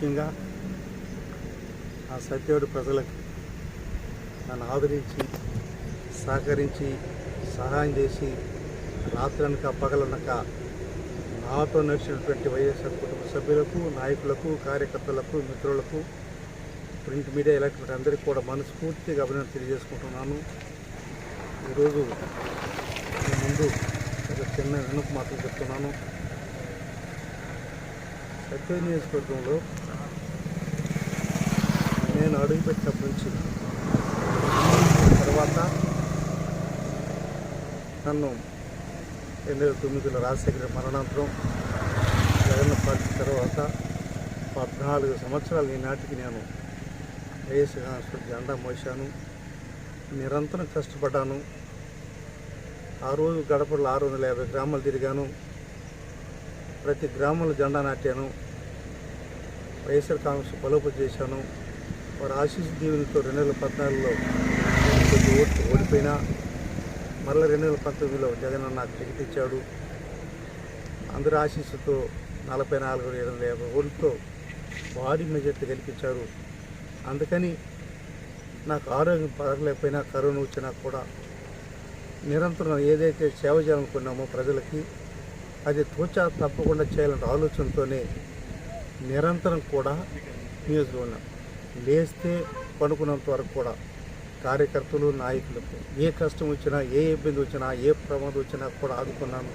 ముఖ్యంగా ఆ సత్యవాడి ప్రజలకు నన్ను ఆదరించి సహకరించి సహాయం చేసి రాత్రనక పగలనక నాతో నడిచినటువంటి వైఎస్ఆర్ కుటుంబ సభ్యులకు నాయకులకు కార్యకర్తలకు మిత్రులకు ప్రింట్ మీడియా ఎలక్ట్రిక్ అందరికీ కూడా మనస్ఫూర్తిగా అభినందన తెలియజేసుకుంటున్నాను. ఈరోజు ముందు ఒక చిన్న వినపు మాటలు చెప్తున్నాను. సత్య నియోజకవర్గంలో నేను అడుగుపెట్టినప్పటి నుంచి తర్వాత నన్ను రెండు వేల తొమ్మిదిలో రాజశేఖర మరణాంతరం జగన్ పార్టీ తర్వాత పద్నాలుగు సంవత్సరాలు ఈనాటికి నేను వైఎస్ కాంగ్రెస్ జెండా మోసాను నిరంతరం కష్టపడ్డాను. ఆ రోజు గడపలో ఆరు వందల యాభై గ్రామాలు తిరిగాను. ప్రతి గ్రామంలో జెండా నాటాను. వైఎస్ఆర్ కాంగ్రెస్ బలోపతి చేశాను. వారి ఆశీస్ దీవులతో రెండు వేల పద్నాలుగులో కొద్ది ఓట్లు ఓడిపోయినా మళ్ళీ రెండు వేల పంతొమ్మిదిలో జగన్ అన్న నాకు టికెట్ ఇచ్చాడు. అందరి ఆశీస్సుతో నలభై నాలుగు ఏడు వందల యాభై ఓట్లతో భారీ మెజార్టీ గెలిపించారు. అందుకని నాకు ఆరోగ్యం పడలేకపోయినా కరోనా వచ్చినా కూడా నిరంతరం ఏదైతే సేవ చేయాలనుకున్నామో ప్రజలకి అది తోచా తప్పకుండా చేయాలనే ఆలోచనతోనే నిరంతరం కూడా నియోజకవర్గం లేస్తే పడుకున్నంత వరకు కూడా కార్యకర్తలు నాయకులకు ఏ కష్టం వచ్చినా ఏ ఇబ్బంది వచ్చినా ఏ ప్రమాదం వచ్చినా కూడా ఆదుకున్నాను.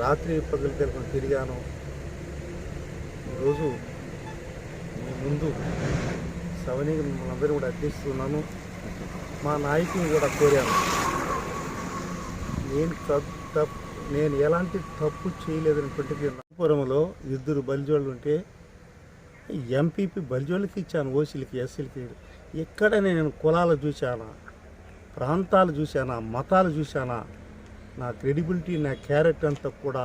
రాత్రి పగలు కలిపి తిరిగాను. ఈరోజు మీ ముందు సవనీకి మిమ్మల్ని అందరూ కూడా అర్థిస్తున్నాను మా నాయకుని కూడా కోరాను. నేను తప్పు తప్పు నేను ఎలాంటి తప్పు చేయలేదనేటువంటిది పురంలో ఇద్దరు బలిజోళ్ళు ఉంటే ఎంపీపీ బలిజోళ్ళకి ఇచ్చాను ఓసీలకి ఎస్సీలకి. ఎక్కడ నేను కులాలు చూశానా ప్రాంతాలు చూశానా మతాలు చూశానా నా క్రెడిబిలిటీ నా క్యారెక్టర్ అంతా కూడా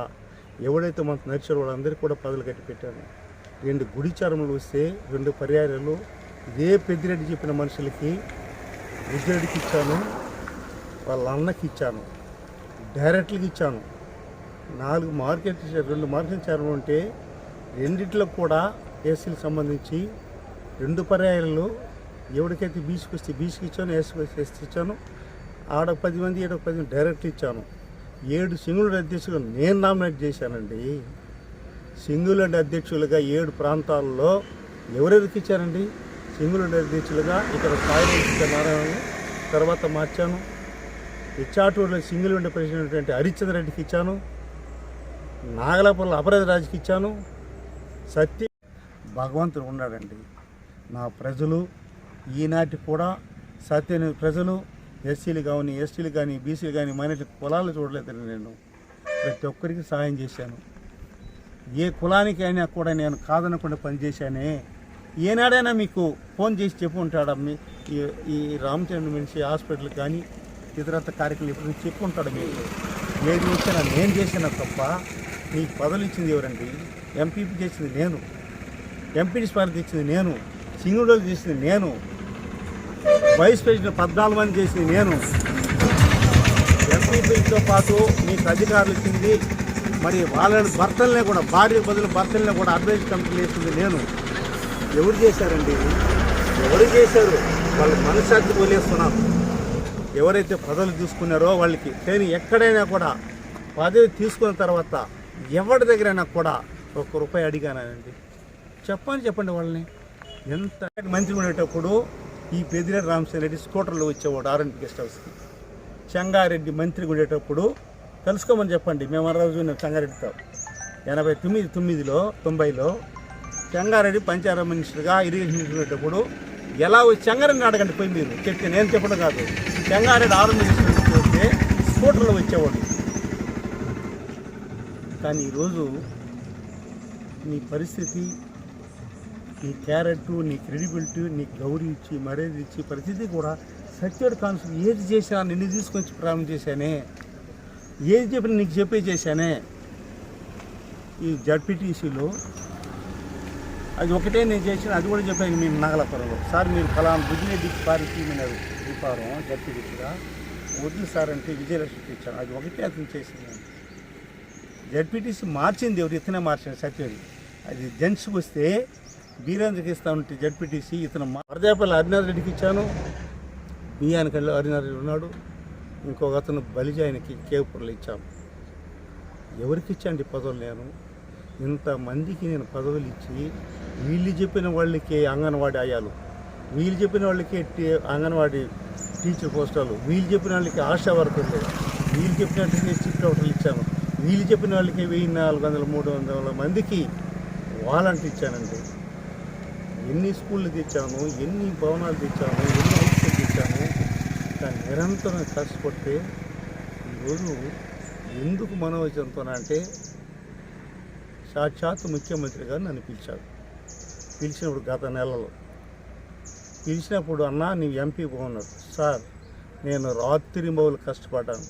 ఎవడైతే మనకు నడిచారో వాళ్ళందరికీ కూడా పదులు కట్టి పెట్టాను. రెండు గుడిచరములు వస్తే రెండు పర్యాయాలు. ఇదే పెద్దిరెడ్డి చెప్పిన మనుషులకి బుద్ధిరెడ్డికి ఇచ్చాను వాళ్ళ అన్నకి ఇచ్చాను డైరెక్ట్లకి ఇచ్చాను. నాలుగు మార్కెట్ రెండు మార్కెట్ చేరడం ఉంటే రెండిట్లో కూడా ఏసీలకు సంబంధించి రెండు పర్యాయాలు ఎవరికైతే బీసీకి వస్తే బీసీకి ఇచ్చాను ఏసీకి వస్తే ఇచ్చాను ఆడ పది మంది ఈడ పది మంది డైరెక్ట్ ఇచ్చాను. ఏడు సింగులు అధ్యక్షులు నేను నామినేట్ చేశానండి. సింగుల్ అండ్ అధ్యక్షులుగా ఏడు ప్రాంతాల్లో ఎవరెవరికి ఇచ్చారండి? సింగుల్ అండ్ అధ్యక్షులుగా ఇక్కడ సాయిరెడ్డి నారాయణ తర్వాత మార్చాను. ఇచ్చాటూరులో సింగిల్ ఉండే ప్రెసిడెంట్ హరిచంద్ర రెడ్డికి ఇచ్చాను. నాగలాపురంలో అపరాధ రాజుకి ఇచ్చాను. సత్య భగవంతుడు ఉన్నాడండి. నా ప్రజలు ఈనాటి కూడా సత్యని ప్రజలు ఎస్సీలు కానీ ఎస్టీలు కానీ బీసీలు కానీ మైనార్టీ కులాలు చూడలేదండి నేను. ప్రతి ఒక్కరికి సహాయం చేశాను. ఏ కులానికి అయినా కూడా నేను కాదనకుండా పనిచేశానే. ఏనాడైనా మీకు ఫోన్ చేసి చెప్పు ఉంటాడా? మీ ఈ- ఈ రామచంద్ర మనిషి హాస్పిటల్ కానీ ఇతరత్ర కార్యక్రమాలు ఇప్పుడు చెప్పు ఉంటాడు మీకు? ఏది వచ్చినా నేను చేసిన తప్ప మీకు పదవులు ఇచ్చింది ఎవరండి? ఎంపీపీ చేసింది నేను. ఎంపీడీ స్పార్క్ ఇచ్చింది నేను సింగుడోలు చేసింది నేను వైస్ ప్రెసిడెంట్ పద్నాలుగు మంది చేసింది నేను. ఎంపీపీతో పాటు మీకు అధికారులు ఇచ్చింది మరి వాళ్ళని భర్తలనే కూడా భార్య బదులు భర్తలనే కూడా అడ్వైజ్ కంపెనీ వేసింది నేను. ఎవరు చేశారండి? ఎవరు చేశారు? వాళ్ళ మనశ్శాంతి వదిలేస్తున్నారు. ఎవరైతే పదవులు తీసుకున్నారో వాళ్ళకి కానీ ఎక్కడైనా కూడా పదవి తీసుకున్న తర్వాత ఎవరి దగ్గరైనా కూడా ఒక్క రూపాయి అడిగానండి. చెప్పని చెప్పండి వాళ్ళని. ఎంత మంత్రి ఉండేటప్పుడు ఈ పెదిరెడ్డి రామచంద్ర రెడ్డి స్కూటర్లో వచ్చేవాడు ఆర్ఎన్ గెస్ట్ హౌస్కి. చెంగారెడ్డి మంత్రి ఉండేటప్పుడు తెలుసుకోమని చెప్పండి మేము ఆ రోజు నేను చెంగారెడ్డితో ఎనభై తొమ్మిది తొమ్మిదిలో తొంభైలో చెంగారెడ్డి పంచాయతీ మినిస్టర్గా ఇరిగేషన్ మినిస్టర్ ఉండేటప్పుడు ఎలా వచ్చి చెంగారెడ్డిని అడగండి పోయి మీరు? చెప్తే నేను చెప్పడం కాదు. చెంగారెడ్డి ఆర్ఎన్ మినిస్టర్ వస్తే స్కూటర్లో వచ్చేవాడు. కానీ ఈరోజు మీ పరిస్థితి నీ క్యారెట్ నీ క్రెడిబిలిటీ నీ గౌరీ ఇచ్చి మర్యాద ఇచ్చి ప్రతిదీ కూడా సత్యుడు కాన్సు ఏది చేసినా నిన్ను తీసుకొచ్చి ప్రారంభం చేశానే. ఏది చెప్పినా నీకు చెప్పే చేశానే. ఈ జడ్పీటీసీలో అది ఒకటే నేను చేసిన అది కూడా చెప్పాను మేము నాగలాపురంలో. సార్ మీరు ఫలానా బుద్ధిరెడ్డి దిక్కు మీరు దీపారం జడ్పీటీసీగా. వద్దు సార్ అంటే విజయలక్ష్మి ఇచ్చాను అది ఒకటే అతను చేసింది. జడ్పీటీసీ మార్చింది ఎవరు ఇతనే మార్చాను సత్యవతి అది జెంట్స్కి వస్తే బీరేంద్రకి ఇస్తా ఉంటే జడ్పీటీసీ ఇతను మా వరదేపల్లి హరినాథ్ రెడ్డికి ఇచ్చాను. బియ్యానికి హరినాథ్ రెడ్డి ఉన్నాడు. ఇంకొక అతను బలిజాయనికి కేపుర్లు ఇచ్చాను. ఎవరికి ఇచ్చండి పదవులు నేను? ఇంతమందికి నేను పదవులు ఇచ్చి వీళ్ళు చెప్పిన వాళ్ళకి అంగన్వాడీ అయ్యాలు వీళ్ళు చెప్పిన వాళ్ళకి టీ- అంగన్వాడీ టీచర్ పోస్టాలు వీళ్ళు చెప్పిన వాళ్ళకి ఆశా వర్కర్లు. వీళ్ళు చెప్పినట్టుగా చిప్ డౌటర్లు ఇచ్చాను. వీళ్ళు చెప్పిన వాళ్ళకి వెయ్యి నాలుగు వందల మూడు వందల మందికి వాలంటీ ఇచ్చానండి. ఎన్ని స్కూళ్ళు తెచ్చాను ఎన్ని భవనాలు తెచ్చాను ఎన్ని హౌస్లు తెచ్చాను కానీ నిరంతరం కష్టపడితే ఈరోజు ఎందుకు మనోవచనంతో అంటే సాక్షాత్ ముఖ్యమంత్రి గారు నన్ను పిలిచాడు పిలిచినప్పుడు గత నెలలో. పిలిచినప్పుడు అన్నా నీవు ఎంపీ బాగున్నాడు సార్ నేను రాత్రి మౌలు కష్టపడ్డాను.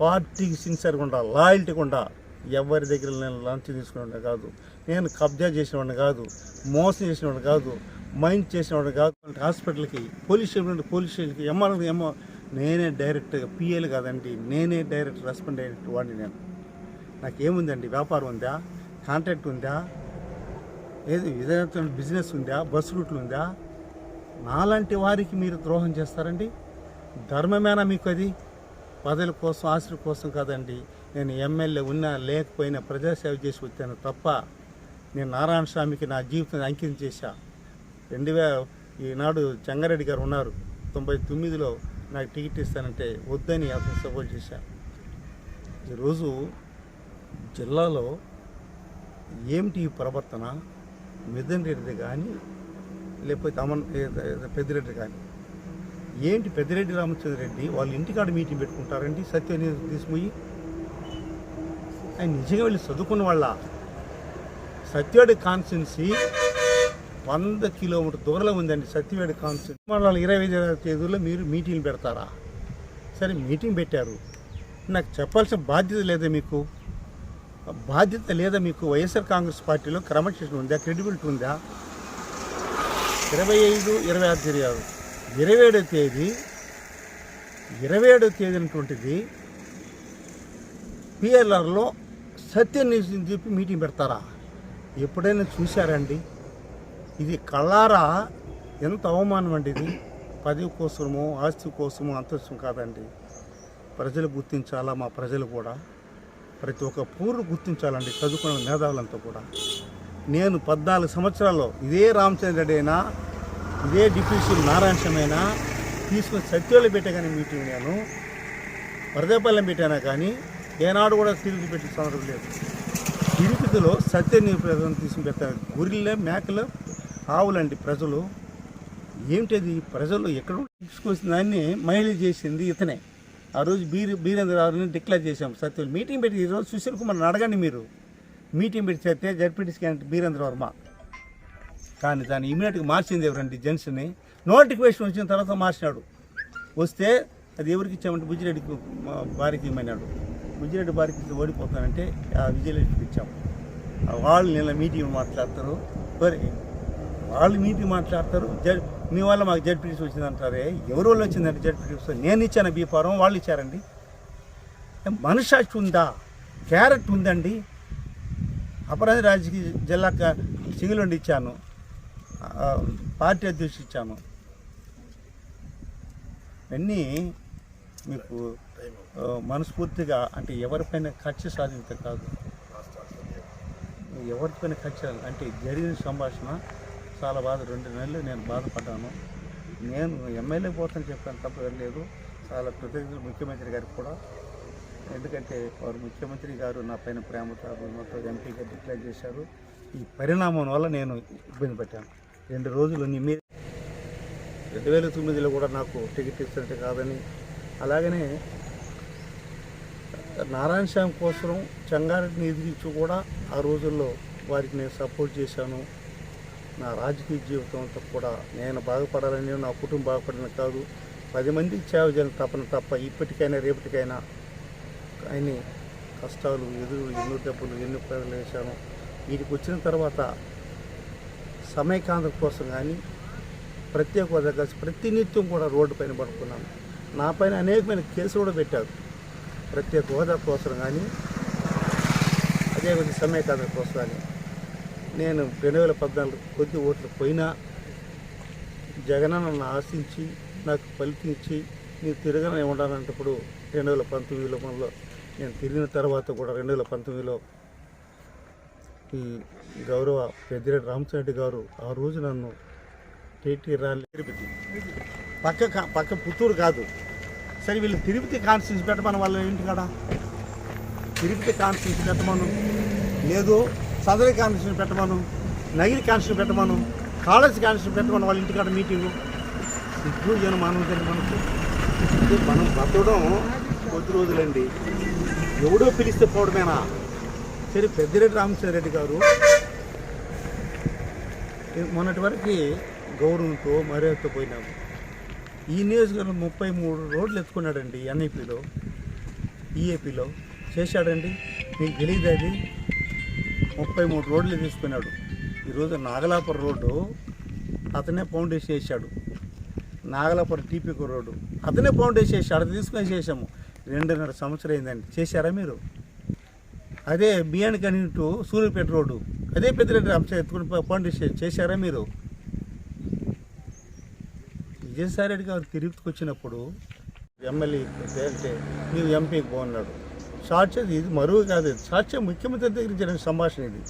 పార్టీకి సిన్సియర్గా ఉండా లాయల్టీగా ఉండా ఎవరి దగ్గర నేను లంచ్ తీసుకునే కాదు. నేను కబ్జా చేసినవాడిని కాదు మోసం చేసినవాడిని కాదు మైండ్ చేసినవాడిని కాదు. హాస్పిటల్కి పోలీస్ స్టేషన్ నుండి పోలీస్ స్టేషన్కి ఎంఆర్ ఎంఓ నేనే డైరెక్ట్గా పిఏలు కాదండి నేనే డైరెక్ట్ రెస్పాండ్ అయినట్టు వాడిని నేను. నాకేముందండి వ్యాపారం ఉందా కాంట్రాక్ట్ ఉందా ఏది విధంగా బిజినెస్ ఉందా బస్సు రూట్లు ఉందా? నాలాంటి వారికి మీరు ద్రోహం చేస్తారండి? ధర్మమేనా మీకు అది? పదవుల కోసం ఆశల కోసం కాదండి. నేను ఎమ్మెల్యే ఉన్నా లేకపోయినా ప్రజాసేవ చేసి వచ్చాను తప్ప నేను నారాయణ స్వామికి నా జీవితాన్ని అంకితం చేశా. రెండు వే ఈనాడు చెంగారెడ్డి గారు ఉన్నారు. తొంభై తొమ్మిదిలో నాకు టికెట్ ఇస్తానంటే వద్దని అతను సపోర్ట్ చేశా. ఈరోజు జిల్లాలో ఏమిటి ప్రవర్తన? మిథన్ రెడ్డిది కానీ లేకపోతే అమన్ పెద్దిరెడ్డి కానీ ఏంటి పెద్దిరెడ్డి రామచంద్ర రెడ్డి వాళ్ళ ఇంటికాడ మీటింగ్ పెట్టుకుంటారండి సత్యని తీసుకుపోయి? ఆయన నిజంగా వెళ్ళి చదువుకున్న వాళ్ళ? సత్యవేడి కాన్స్టిట్యున్సీ వంద కిలోమీటర్ దూరంలో ఉందండి సత్యవేడి కాన్స్టిట్యున్సీ. మన ఇరవై ఐదు తేదీలో మీరు మీటింగ్ పెడతారా? సరే మీటింగ్ పెట్టారు. నాకు చెప్పాల్సిన బాధ్యత లేదా మీకు? బాధ్యత లేదా మీకు వైఎస్ఆర్ కాంగ్రెస్ పార్టీలో క్రమశిక్షణ ఉందా? క్రెడిబిలిటీ ఉందా? ఇరవై ఐదు ఇరవై ఆరు తిరిగారు ఆరు ఇరవై ఏడో తేదీ ఇరవై ఏడో తేదీ అనేటువంటిది పిఎల్ఆర్లో సత్య న్యూస్ చెప్పి మీటింగ్ పెడతారా? ఎప్పుడైనా చూశారండి? ఇది కళ్ళారా? ఎంత అవమానం అండి ఇది. పదవి కోసమో ఆస్తి కోసమో అంతస్తు కాదండి. ప్రజలు గుర్తించాలా? మా ప్రజలు కూడా. ప్రతి ఒక్క పూర్వ గుర్తించాలండి. చదువుకున్న మేధావులంతా కూడా. నేను పద్నాలుగు సంవత్సరాల్లో ఇదే రామచంద్ర రెడ్డి అయినా ఇదే డిప్యూసీ నారాయణమైనా తీసుకుని సత్యోళ్ళు పెట్టే కానీ మీటింగ్ నేను వరదేపల్లెం పెట్టానా కానీ ఏనాడు కూడా తిరిగి పెట్టిన సందర్భం లేదు. తిరుపతిలో సత్యని ప్రజలను తీసుకుని పెట్టారు మేకలు ఆవులండి ప్రజలు ఏమిటది? ప్రజలు ఎక్కడ తీసుకొచ్చిన దాన్ని మహిళ చేసింది ఇతనే. ఆ రోజు బీర్ బీరేంద్ర డిక్లేర్ చేశాం. సత్యం మీటింగ్ పెట్టి ఈరోజు సుశీల్ కుమార్ని అడగండి మీరు. మీటింగ్ పెట్టి చేస్తే జడ్పీటీసీ అంటే బీరేంద్ర వర్మ. కానీ దాన్ని ఇమీడియట్గా మార్చింది ఎవరండి? జెంట్స్ని. నోటిఫికేషన్ వచ్చిన తర్వాత మార్చినాడు. వస్తే అది ఎవరికి ఇచ్చామంటే బుజ్జిరెడ్డికి మా ఇమ్మన్నాడు. బుజ్జిరెడ్డి భార్యకి ఓడిపోతానంటే ఆ విజయలక్ష్మికి ఇచ్చాము వాళ్ళు నిన్న మీటింగ్ మాట్లాడతారు. మరి వాళ్ళు మీటింగ్ మాట్లాడతారు. జడ్ మీ వల్ల మాకు జడ్పీటీసీ వచ్చిందంటారే. ఎవరి వల్ల వచ్చిందంటే జడ్పీటీసీ నేను ఇచ్చాను బీఫారం వాళ్ళు ఇచ్చారండి. మనసాక్షి ఉందా? క్యారెట్ ఉందండి. అపరాధ రాజకీయ జిల్లా సింగిల్ ఇచ్చాను. పార్టీ అధ్యక్షుడు ఇచ్చాను. అన్నీ మీకు మనస్ఫూర్తిగా అంటే ఎవరిపైన ఖర్చు సాధించ కాదు. ఎవరిపైన ఖర్చు అంటే జరిగిన సంభాషణ చాలా బాధ. రెండు నెలలు నేను బాధపడ్డాను. నేను ఎమ్మెల్యే పోతాను చెప్పాను తప్ప లేదు. చాలా కృతజ్ఞతలు ముఖ్యమంత్రి గారికి కూడా. ఎందుకంటే వారు ముఖ్యమంత్రి గారు నా పైన ప్రేమతో అభిమానంతో ఎంపీగా డిక్లేర్ చేశారు. ఈ పరిణామం వల్ల నేను ఇబ్బంది పడ్డాను. రెండు రోజులు నిమ్మి మీద రెండు వేల తొమ్మిదిలో కూడా నాకు టికెట్ ఇస్తుంటే కాదని. అలాగనే నారాయణ స్వామి కోసం చంగారెడ్డిని ఎదిరించి కూడా ఆ రోజుల్లో వారికి నేను సపోర్ట్ చేశాను. నా రాజకీయ జీవితం అంతా కూడా నేను బాగుపడాలని నా కుటుంబం బాగుపడని కాదు పది మందికి సేవ చేయాలని తప్పని తప్ప ఇప్పటికైనా రేపటికైనా ఆయన కష్టాలు ఎదురు ఎన్నో దెబ్బలు ఎన్నో ప్రజలు వేశాను. వీటికి వచ్చిన తర్వాత సమయకాంధ్ర కోసం కానీ ప్రత్యేక హోదా కలిసి ప్రతినిత్యం కూడా రోడ్డు పైన పడుకున్నాను. నా పైన అనేకమైన కేసులు కూడా పెట్టారు. ప్రత్యేక హోదా కోసం కానీ అదేవిధంగా సమైకాంధ్ర కోసం కానీ నేను రెండు వేల పద్నాలుగు కొద్ది ఓట్లు పోయినా జగన్ నన్ను ఆశించి నాకు ఫలితం ఇచ్చి తిరగనే ఉండాలంటప్పుడు రెండు వేల పంతొమ్మిదిలో మనలో నేను తిరిగిన తర్వాత కూడా రెండు వేల పంతొమ్మిదిలో ఈ గౌరవ పెద్దిరెడ్డి రామచంద్రెడ్డి గారు ఆ రోజు నన్ను టీటీ రాలి తిరుపతి. పక్క కా- పక్క పుత్తూరు కాదు. సరే వీళ్ళు తిరుపతి కాన్స్టిట్యూన్స్ పెట్టమని వాళ్ళ ఏంటి కదా తిరుపతి కాన్స్టిట్యూన్స్ పెట్టమను. లేదు సదరి కాన్స్టిట్యూషన్ పెట్టమను. నగిరి కాన్స్టిట్యూషన్ పెట్టమను. కాలేజ్ కాన్స్టిట్యూషన్ పెట్టమని వాళ్ళ ఇంటికాడ మీటింగు. సిగ్గు జనం మానవ మనకు. మనం బతకడం కొద్ది రోజులండి. ఎవడో పిలిస్తే పోవడమేనా? సరే పెద్దిరెడ్డి రామచంద్రెడ్డి గారు మొన్నటి వరకు గౌరవంతో మర్యాదతో పోయినాము. ఈ నియోజకవర్గం ముప్పై మూడు రోడ్లు ఎత్తుకున్నాడండి ఎన్ఐపిలో ఈఏపీలో చేశాడండి. మీకు తెలియదు అది. ముప్పై మూడు రోడ్లు తీసుకున్నాడు ఈరోజు నాగలాపురం రోడ్డు అతనే ఫౌండేషన్ వేసాడు నాగలాపురం టీపీకో రోడ్డు అతనే ఫౌండేషన్ వేసాడు అది తీసుకొని చేసాము రెండున్నర సంవత్సరం అయిందండి. చేశారా మీరు? అదే బియ్యాన్ని కనిటు సూర్యపేట రోడ్డు. అదే పెద్దిరెడ్డి రామచంద్ర ఎత్తుకుని ఫౌండేషన్ చేశారా మీరు? విజయసాయి రెడ్డి గారు తిరుగుతుకు వచ్చినప్పుడు ఎమ్మెల్యే అంటే నీవు ఎంపీకి బాగున్నాడు సాక్ష్యం ఇది మరువు కాదు సాక్ష్యం ముఖ్యమంత్రి దగ్గర జరిగిన సంభాషణ ఇది.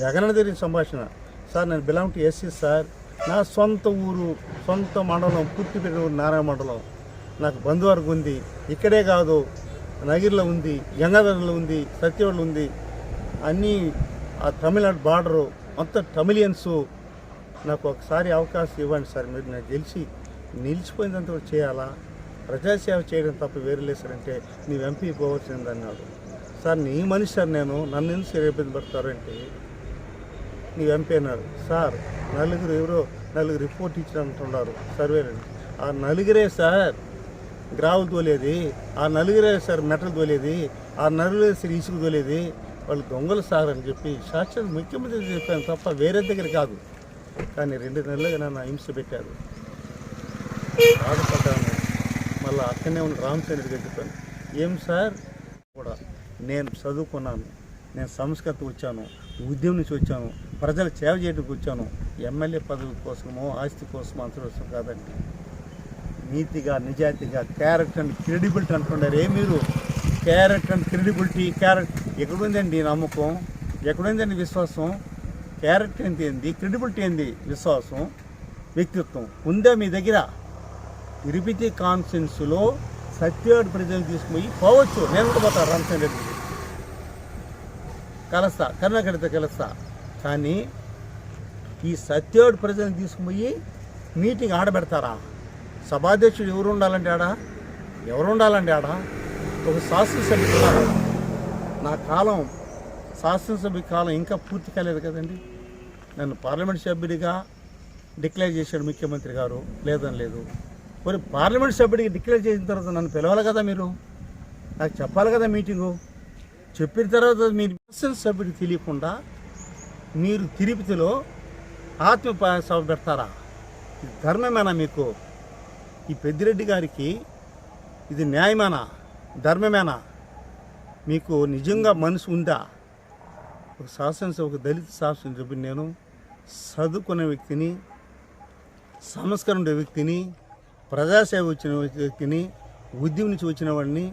జగన్ దగ్గర సంభాషణ. సార్ నేను బిలాంగ్ టు ఎస్సీ సార్. నా సొంత ఊరు సొంత మండలం పుట్టిపెట్టిన ఊరు నారాయణ మండలం. నాకు బంధువర్గం ఉంది ఇక్కడే కాదు. నగిరిలో ఉంది గంగాధరంలో ఉంది సత్యవాడలో ఉంది. అన్నీ ఆ తమిళనాడు బార్డరు మొత్తం తమిళియన్స్ నాకు ఒకసారి అవకాశం ఇవ్వండి సార్ మీరు నాకు గెలిచి నిలిచిపోయినంత చేయాలా? ప్రజాసేవ చేయడం తప్ప వేరే లేదు సార్ అంటే నీవు ఎంపీ పోవచ్చింది అన్నాడు సార్ నీ మనిషి సార్ నేను. నన్ను ఎందుకు ఇబ్బంది పడతారంటే? నీవు ఎంపీ అన్నారు సార్ నలుగురు ఎవరో నలుగురు రిపోర్ట్ ఇచ్చినట్టున్నారు. సర్వేలండి ఆ నలుగురే సార్ గ్రావులు తోలేది. ఆ నలుగురే సార్ మెటల్ తోలేది. ఆ నలుగురే సార్ ఇసుకు తోలేది. వాళ్ళు దొంగలు సార్ అని చెప్పి సాక్షాత్ ముఖ్యమంత్రి చెప్పాను తప్ప వేరే దగ్గర కాదు. కానీ రెండు నెలలుగా నన్ను హింస పెట్టారు. బాధపడ్డాను మళ్ళీ అక్కడనే ఉన్న రామచంద్రుడి గారు చెప్పాను ఏం సార్? కూడా నేను చదువుకున్నాను నేను సంస్కృత వచ్చాను ఉద్యమం నుంచి వచ్చాను ప్రజల సేవ చేయడానికి వచ్చాను ఎమ్మెల్యే పదవి కోసమో ఆస్తి కోసమో అంతవసం కాదండి. నీతిగా నిజాయితీగా క్యారెక్టర్ అండ్ క్రెడిబిలిటీ అంటున్నారు ఏ మీరు? క్యారెక్టర్ అండ్ క్రెడిబిలిటీ క్యారెక్టర్ ఎక్కడుందండి నమ్మకం? ఎక్కడుందండి విశ్వాసం? క్యారెక్టర్ ఏంటి ఏంది? క్రెడిబిలిటీ ఏంది? విశ్వాసం వ్యక్తిత్వం ఉందా మీ దగ్గర? తిరుపతి కాన్ఫరెన్స్లో సత్యవాడ ప్రజలు తీసుకుపోయి పోవచ్చు. నేను కూడా పోతా రామచంద్ర రెడ్డి. కలుస్తా కర్ణాకడితో కలుస్తా. కానీ ఈ సత్యవాడు ప్రజలను తీసుకుపోయి మీటింగ్ ఆడబెడతారా? సభాధ్యక్షుడు ఎవరు ఉండాలంటే ఆడ? ఎవరు ఉండాలంటే ఆడ? ఒక శాసనసభ్యుడు ఉండాలి. నా కాలం శాసనసభ కాలం ఇంకా పూర్తి కాలేదు కదండి. నన్ను పార్లమెంట్ సభ్యుడిగా డిక్లేర్ చేశాడు ముఖ్యమంత్రి గారు. లేదని లేదు. మరి పార్లమెంట్ సభ్యుడికి డిక్లేర్ చేసిన తర్వాత నన్ను పిలవాలి కదా మీరు? నాకు చెప్పాలి కదా మీటింగు. చెప్పిన తర్వాత మీరు శాసన సభ్యుడికి తెలియకుండా మీరు తిరుపతిలో ఆత్మ సభ పెడతారా? ఇది ధర్మమేనా మీకు? ఈ పెద్దిరెడ్డి గారికి ఇది న్యాయమేనా? ధర్మమేనా? మీకు నిజంగా మనసు ఉందా? ఒక శాసనసభ ఒక దళిత శాసనసభ్యుని నేను చదువుకున్న వ్యక్తిని సంస్కరణ ఉండే వ్యక్తిని ప్రజాసేవ వచ్చిన వ్యక్తిని ఉద్యమం నుంచి వచ్చిన వాడిని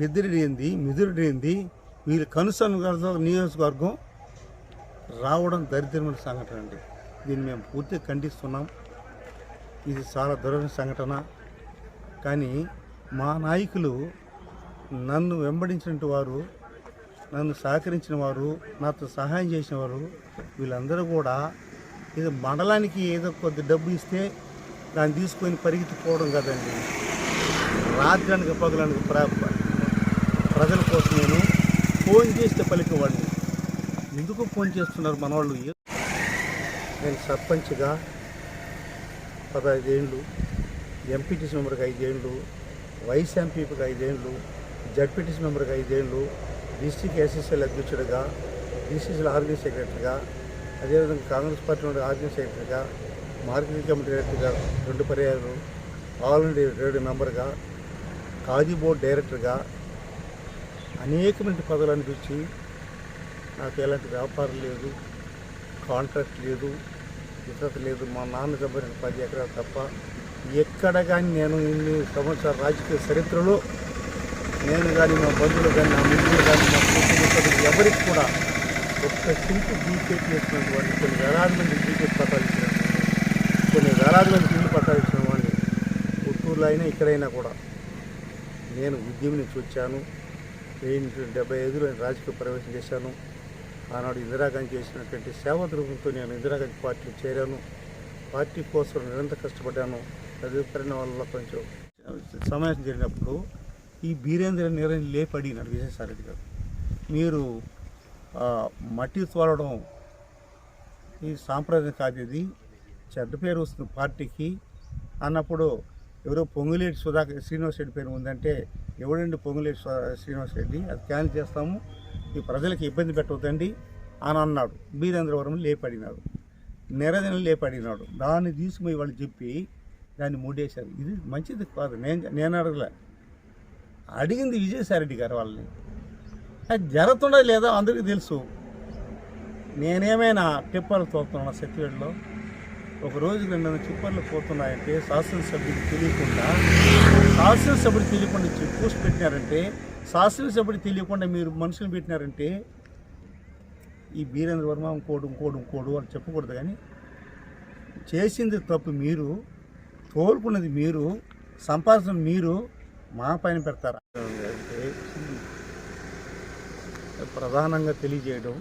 పెద్దిరెడ్డి మిదురుడేంది వీళ్ళు కనుసన్న నియోజకవర్గం రావడం దరిద్రమైన సంఘటన అండి. దీన్ని మేము పూర్తిగా ఖండిస్తున్నాం. ఇది చాలా దురద సంఘటన. కానీ మా నాయకులు నన్ను వెంబడించిన వారు నన్ను సహకరించిన వారు నాతో సహాయం చేసిన వారు వీళ్ళందరూ కూడా ఇది మండలానికి ఏదో కొద్ది డబ్బు ఇస్తే దాన్ని తీసుకొని పరిగెత్తిపోవడం కదండి. రాత్రానికి పగలనికి ప్ర ప్రజల కోసం నేను ఫోన్ చేస్తే పలికేవాడిని ఎందుకు ఫోన్ చేస్తున్నారు మనవాళ్ళు? నేను సర్పంచ్గా పదహైదేళ్ళు ఎంపీటీసీ మెంబర్కి ఐదేళ్ళు వైస్ ఎంపీపీకి ఐదేళ్ళు జడ్పీటీసీ మెంబర్కి ఐదేళ్ళు డిస్టిక్ ఎస్ఎస్ఎల్ అధ్యక్షుడిగా డిసిసిఎల్ ఆర్గనైజ్ సెక్రటరీగా అదేవిధంగా కాంగ్రెస్ పార్టీ నుండి ఆర్గనైజ్ సెక్రటరీగా మార్కెటింగ్ కమిటీ డైరెక్టర్గా రెండు పర్యాలు ఆల్ ఇండియా రేడియో మెంబర్గా కాజీ బోర్డు డైరెక్టర్గా అనేకమైన పదవులు అనిపించి నాకు ఎలాంటి వ్యాపారం లేదు కాంట్రాక్ట్ లేదు ఇతర లేదు మా నాన్న సంబంధించిన పది ఎకరాలు తప్ప ఎక్కడ కానీ నేను ఇన్ని సంవత్సరాల రాజకీయ చరిత్రలో నేను కానీ మా బంధువులు కానీ నా మిత్రులు కానీ మా కుటుంబ ఎవరికి కూడా ఒక్క సింపు బీటెక్ చేసినటువంటి కొన్ని వేలాది మంది బీటెక్ పట్టాలు ఇచ్చిన కొన్ని వేలాది మంది ఇల్లు పట్టాలు ఇచ్చిన వాడిని పుత్తూరులో అయినా ఇక్కడైనా కూడా. నేను ఉద్యమం నుంచి వచ్చాను వెయ్యి డెబ్బై ఐదులో రాజకీయ ప్రవేశం చేశాను. ఆనాడు ఇందిరాగాంధీ చేసినటువంటి సేవా రూపంతో నేను ఇందిరాగాంధీ పార్టీలో చేరాను. పార్టీ కోసం నిరంతరం కష్టపడ్డాను. తదుపరిన వల్ల కొంచెం సమావేశం జరిగినప్పుడు ఈ బీరేంద్ర నీరని లేపడి అడిగినాడు విజయసాయిరెడ్డి గారు. మీరు మట్టి తోలడం ఈ సాంప్రదాయం కాదు ఇది చెడ్డ పేరు వస్తుంది పార్టీకి అన్నప్పుడు ఎవరో పొంగులేటి సుధాకర్ శ్రీనివాస్ రెడ్డి పేరు ఉందంటే ఎవడండి పొంగులేటి శ్రీనివాస్ రెడ్డి? అది క్యాన్సిల్ చేస్తాము. ఈ ప్రజలకు ఇబ్బంది పెట్టవద్దండి అని అన్నాడు. బీరేంద్రవరం లేపడినాడు. నిరదన లేపడినాడు. దాన్ని తీసుకుపోయి వాళ్ళు చెప్పి దాన్ని మూడేశారు. ఇది మంచిది కాదు. నేను నేను అడగలే. అడిగింది విజయసాయిరెడ్డి గారు వాళ్ళని. అది జరుగుతుండదు లేదో అందరికీ తెలుసు. నేనేమైనా టిప్పర్లు తోలుతున్నా సెక్యూరిటీలో ఒక రోజుకి రెండు వందల టిప్పర్లు పోతున్నాయంటే శాసనసభ్యుడు తెలియకుండా శాసనసభ్యుడు తెలియకుండా చెక్ పోస్ట్ పెట్టినారంటే శాసనసభ్యుడు తెలియకుండా మీరు మనుషులు పెట్టినారంటే ఈ బీరేంద్ర వర్మ ఇంకోడు ఇంకోడు ఇంకోడు అని చెప్పకూడదు కానీ చేసింది తప్పు మీరు తోలుకున్నది మీరు సంపాదించిన మీరు మా పైన పెడతారా? ప్రధానంగా తెలియజేయడం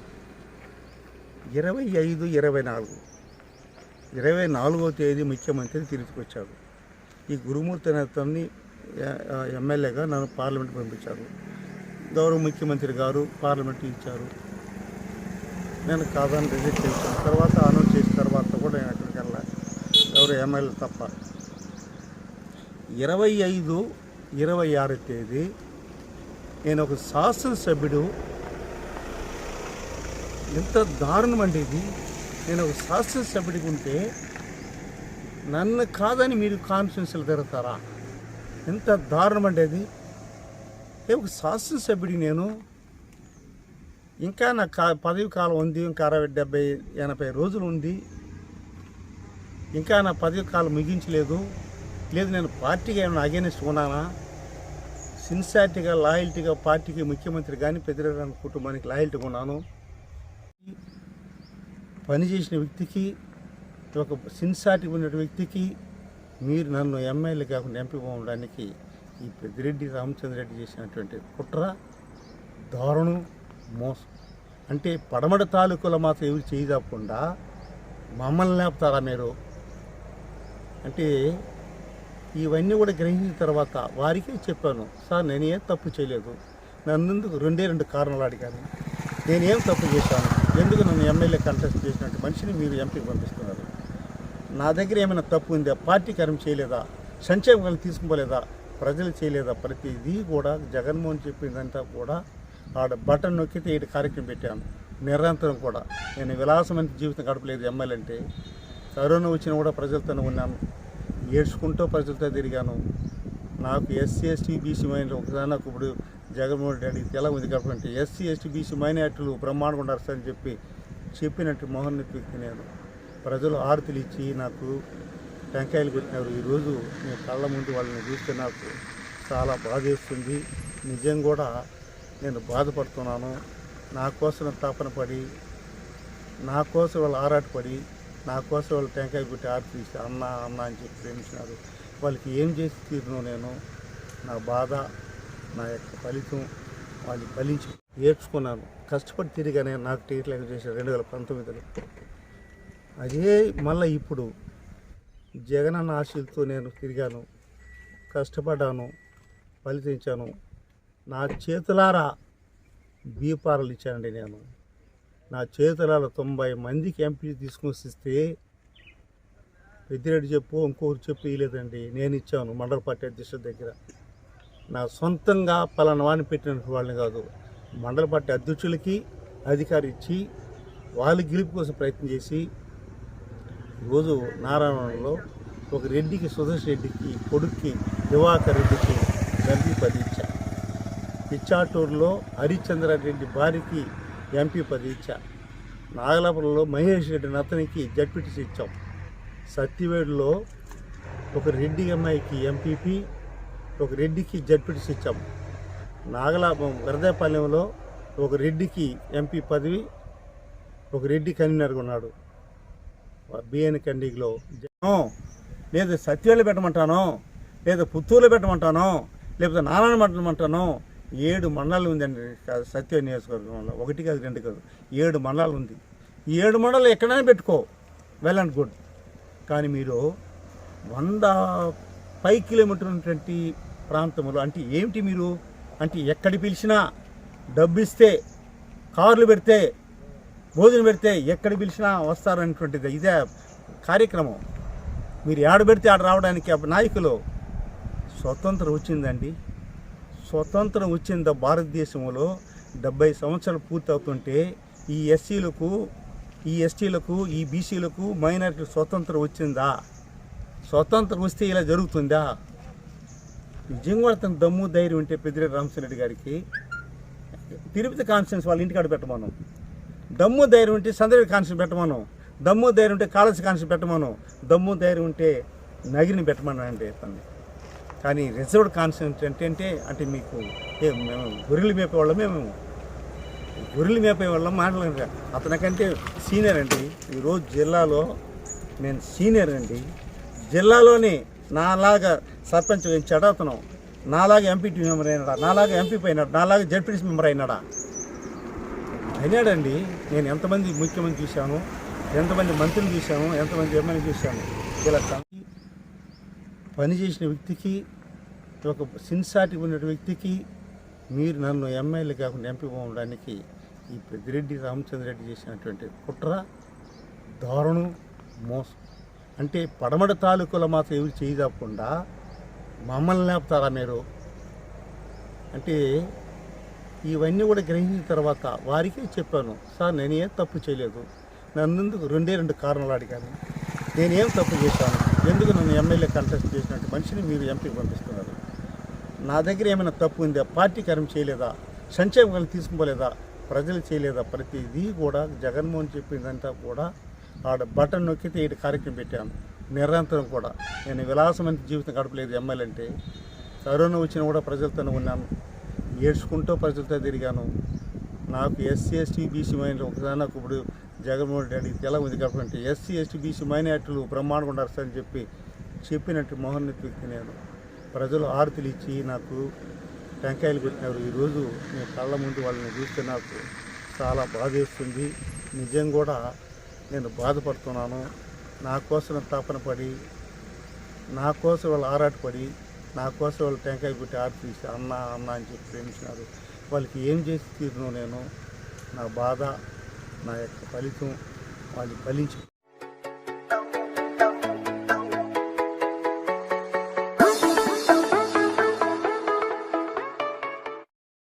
ఇరవై ఐదు ఇరవై నాలుగు. ఇరవై నాలుగో తేదీ ముఖ్యమంత్రి తిరిగికొచ్చాడు ఈ గురుమూర్తి అనే అతన్ని ఎమ్మెల్యేగా నన్ను పార్లమెంట్ పంపించారు. గౌరవ ముఖ్యమంత్రి గారు పార్లమెంట్ ఇచ్చారు. నేను కాదని రిజెక్ట్ చేశాను. తర్వాత అనౌన్స్ చేసిన తర్వాత కూడా నేను అక్కడికి వెళ్ళాలి. ఎవరు ఎమ్మెల్యే తప్ప. ఇరవై ఐదు ఇరవై ఆరు తేదీ నేను ఒక శాసనసభ్యుడు. ఎంత దారుణం అండి ఇది. నేను ఒక శాసనసభ్యుడికి ఉంటే నన్ను కాదని మీరు కాన్ఫిడెన్స్లు తిరుగుతారా ఎంత దారుణం అంటే అది. ఏ ఒక శాసనసభ్యుడి నేను ఇంకా నా కా పదవి కాలం ఉంది ఇంకా అరవై డెబ్బై ఎనభై రోజులు ఉంది. ఇంకా నా పదవి కాలం ముగించలేదు. లేదు నేను పార్టీకి ఏమైనా అగేనిస్ట్ ఉన్నానా? సిన్సారిటీగా లాయల్టీగా పార్టీకి ముఖ్యమంత్రి కానీ పెద్దరాని కుటుంబానికి లాయల్టీగా ఉన్నాను. పనిచేసిన వ్యక్తికి ఒక సిన్సాటి ఉన్న వ్యక్తికి మీరు నన్ను ఎమ్మెల్యే కాకుండా ఎంపీ ఉండడానికి ఈ పెద్దిరెడ్డి రామచంద్రరెడ్డి చేసినటువంటి కుట్ర దారుణం మోసం. అంటే పడమడ తాలూకులో మాత్రం ఎవరు చేయదాకుండా మమ్మల్ని లేపుతారా మీరు? అంటే ఇవన్నీ కూడా గ్రహించిన తర్వాత వారికి చెప్పాను సార్ నేనేం తప్పు చేయలేదు. నన్ను రెండే రెండు కారణాలు అడిగాను నేనేం తప్పు చేశాను? ఎందుకు నన్ను ఎమ్మెల్యే కంటెస్ట్ చేసినట్టు మనిషిని మీరు ఎంపీకి పంపిస్తున్నారు? నా దగ్గర ఏమైనా తప్పు ఉందా? పార్టీ కార్యం చేయలేదా? సంక్షేమం తీసుకుపోలేదా? ప్రజలు చేయలేదా? ప్రతిదీ కూడా జగన్మోహన్ చెప్పిందంతా కూడా ఆడ బటన్ నొక్కితే ఇటు కార్యక్రమం పెట్టాను. నిరంతరం కూడా. నేను విలాసమైన జీవితం గడపలేదు ఎమ్మెల్యే అంటే. కరోనా వచ్చినా కూడా ప్రజలతోనే ఉన్నాను. ఏడ్చుకుంటూ ప్రజలతో తిరిగాను. నాకు ఎస్సీ ఎస్టీ బీసీ మైనర్ ఒకసారి నాకు ఇప్పుడు జగన్మోహన్ రెడ్డి తెలంగా ఉంది కాబట్టి ఎస్సీ ఎస్టీ బీసీ మైనార్టీలు బ్రహ్మాండంగా ఉన్నారు సార్ అని చెప్పి చెప్పినట్టు మోహన్ వ్యక్తి నేను ప్రజలు ఆరతులు ఇచ్చి నాకు టెంకాయలు పెట్టినారు ఈరోజు నేను కళ్ళ ముందు వాళ్ళని చూస్తే నాకు చాలా బాధేస్తుంది నిజం కూడా నేను బాధపడుతున్నాను. నా కోసం తాపన పడి నా కోసం వాళ్ళు ఆరాటపడి నా కోసం వాళ్ళు టెంకాయ పెట్టి ఆరతి ఇస్తే అన్న అన్న అని చెప్పి ప్రేమించినారు. వాళ్ళకి ఏం చేసి తీరును నేను నా బాధ నా యొక్క ఫలితం వాళ్ళు ఫలించి నేర్చుకున్నాను కష్టపడి తిరిగానే నాకు టికెట్ లెక్క చేశారు రెండు వేల పంతొమ్మిదిలో. అదే మళ్ళీ ఇప్పుడు జగనన్న ఆశలతో నేను తిరిగాను కష్టపడ్డాను ఫలితించాను. నా చేతులారా బీపారాలు ఇచ్చానండి నేను. నా చేతులారా తొంభై మందికి ఎంపీ తీసుకొని వస్తే పెద్దిరెడ్డి చెప్పు ఇంకొకరు చెప్పు ఇవ్వలేదండి నేను ఇచ్చాను మండల పార్టీ అధ్యక్షుడి దగ్గర. నా సొంతంగా పలానా పెట్టిన వాళ్ళని కాదు. మండల పార్టీ అధ్యక్షులకి అధికారి ఇచ్చి వాళ్ళు గెలుపు కోసం ప్రయత్నం చేసి ఈరోజు నారాయణలో ఒక రెడ్డికి సుధేష్ రెడ్డికి కొడుక్కి దివాకర్ రెడ్డికి ఎంపీ పది ఇచ్చా. పిచ్చాటూరులో హరిచంద్రారెడ్డి భార్యకి ఎంపీ పది ఇచ్చా. నాగలాపురంలో మహేష్ రెడ్డి అతనికి జడ్పీటీసీ ఇచ్చాం. సత్యవేడులో ఒక రెడ్డి అమ్మాయికి ఎంపీపీ ఒక రెడ్డికి జడ్పీటీసీ ఇచ్చాము. నాగలాభం వరదాపాలెంలో ఒక రెడ్డికి ఎంపీ పదవి ఒక రెడ్డి కన్వీనర్గా ఉన్నాడు. బిఎన్ కండిలో లేదు సత్యాలు పెట్టమంటాను లేదా పుత్తూరులో పెట్టమంటాను లేకపోతే నారాయణ పెట్టమంటాను ఏడు మండలాలు ఉందండి. సత్య నియోజకవర్గంలో. ఒకటి కాదు రెండు కాదు ఏడు మండలాలు ఉంది. ఈ ఏడు మండలాలు ఎక్కడైనా పెట్టుకో. Well and good. కానీ మీరు వంద పై కిలోమీటర్ ఉన్నటువంటి ప్రాంతంలో అంటే ఏమిటి మీరు? అంటే ఎక్కడ పిలిచినా డబ్బిస్తే కార్లు పెడితే భోజనం పెడితే ఎక్కడ పిలిచినా వస్తారనేటువంటిది ఇదే కార్యక్రమం. మీరు ఏడ పెడితే ఆడ రావడానికి నాయకులు స్వతంత్రం వచ్చిందండి. స్వతంత్రం వచ్చింది భారతదేశంలో డెబ్బై సంవత్సరాలు పూర్తవుతుంటే ఈ ఎస్సీలకు ఈ ఎస్టీలకు ఈ బీసీలకు మైనారిటీ స్వతంత్రం వచ్చిందా? స్వతంత్రం వస్తే ఇలా జరుగుతుందా? నిజంగా అతను దమ్ము ధైర్యం ఉంటే పెద్దిరెడ్డి రామచంద్రెడ్డి గారికి తిరుపతి కాన్స్టిట్యూన్స్ వాళ్ళ ఇంటికాడ పెట్టమను. దమ్ము ధైర్యం ఉంటే సందర్భ కాన్స్టిట్యూన్ పెట్టమను. దమ్ము ధైర్యం ఉంటే కాలేజ్ కాన్స్టిట్యూన్ పెట్టమను. దమ్ము ధైర్యం ఉంటే నగిరిని పెట్టమనండి తను కానీ రిజర్వ్డ్ కాన్స్టిట్యూన్స్ అంటే అంటే అంటే మీకు ఏ మేము గొర్రెలు మేపే వాళ్ళం మేము. గొర్రెలు మేపే వాళ్ళం మాట్లాడలేము అతనికంటే సీనియర్ అండి. ఈరోజు జిల్లాలో నేను సీనియర్ అండి. జిల్లాలోని నాలాగా సర్పంచ్ చెడతను నాలాగా ఎంపీటీ మెంబర్ అయినాడా? నాలాగా ఎంపీ అయినాడు నాలాగా జడ్పీటీసీ మెంబర్ అయినాడా? అయినాడండి. నేను ఎంతమంది ముఖ్యమంత్రి చూశాను? ఎంతమంది మంత్రిని చూశాను? ఎంతమంది ఎమ్మెల్యే చూశాను? ఇలా పనిచేసిన పని చేసిన వ్యక్తికి ఒక సిన్సాటి ఉన్న వ్యక్తికి మీరు నన్ను ఎమ్మెల్యే కాకుండా ఎంపీ ఉండడానికి ఈ పెద్దిరెడ్డి రామచంద్రరెడ్డి చేసినటువంటి కుట్ర దారుణం మోసం. అంటే పడమడ తాలూకులో మాత్రం ఎవరు చేయకుండా మమ్మల్ని లేపుతారా మీరు? అంటే ఇవన్నీ కూడా గ్రహించిన తర్వాత వారికి చెప్పాను సార్ నేను ఏం తప్పు చేయలేదు. నన్నందుకు రెండే రెండు కారణాలు అడిగాను నేనేం తప్పు చేశాను? ఎందుకు నన్ను ఎమ్మెల్యే కంటెస్ట్ చేసినట్టు మనిషిని మీరు ఎంపీకి పంపిస్తున్నారు? నా దగ్గర ఏమైనా తప్పు ఉందా? పార్టీ కార్యం చేయలేదా? సంక్షేమం తీసుకుపోలేదా? ప్రజలు చేయలేదా? ప్రతిదీ కూడా జగన్మోహన్ చెప్పిందంతా కూడా ఆడ బటన్ నొక్కితే ఇటు కార్యక్రమం పెట్టాను. నిరంతరం కూడా. నేను విలాసమైన జీవితం గడపలేదు ఎమ్మెల్యే అంటే. కరోనా వచ్చినా కూడా ప్రజలతోనే ఉన్నాను. ఏడ్చుకుంటూ ప్రజలతో తిరిగాను. నాకు ఎస్సీ ఎస్టీ బీసీ మైనార్టీ ఒకసారి నాకు ఇప్పుడు జగన్మోహన్ రెడ్డి అడిగితే ఎలా ఉంది కాబట్టి ఎస్సీ ఎస్టీ బీసీ మైనార్టీలు బ్రహ్మాండంగా ఉన్నారు సార్ అని చెప్పి చెప్పినట్టు మోహన్ వ్యక్తి నేను. ప్రజలు ఆరతులు ఇచ్చి నాకు టెంకాయలు పెట్టినారు. ఈరోజు నేను కళ్ళ ముందు వాళ్ళని చూస్తే నాకు చాలా బాధేస్తుంది. నిజం కూడా నేను బాధపడుతున్నాను. నా కోసం తాపన పడి నా కోసం వాళ్ళు ఆరాటపడి నా కోసం వాళ్ళు టెంకాయ పెట్టి ఆరతి అన్న అన్న అని చెప్పి ప్రేమించినారు. వాళ్ళకి ఏం చేసి తీరును నేను నా బాధ నా యొక్క ఫలితం వాళ్ళు ఫలించి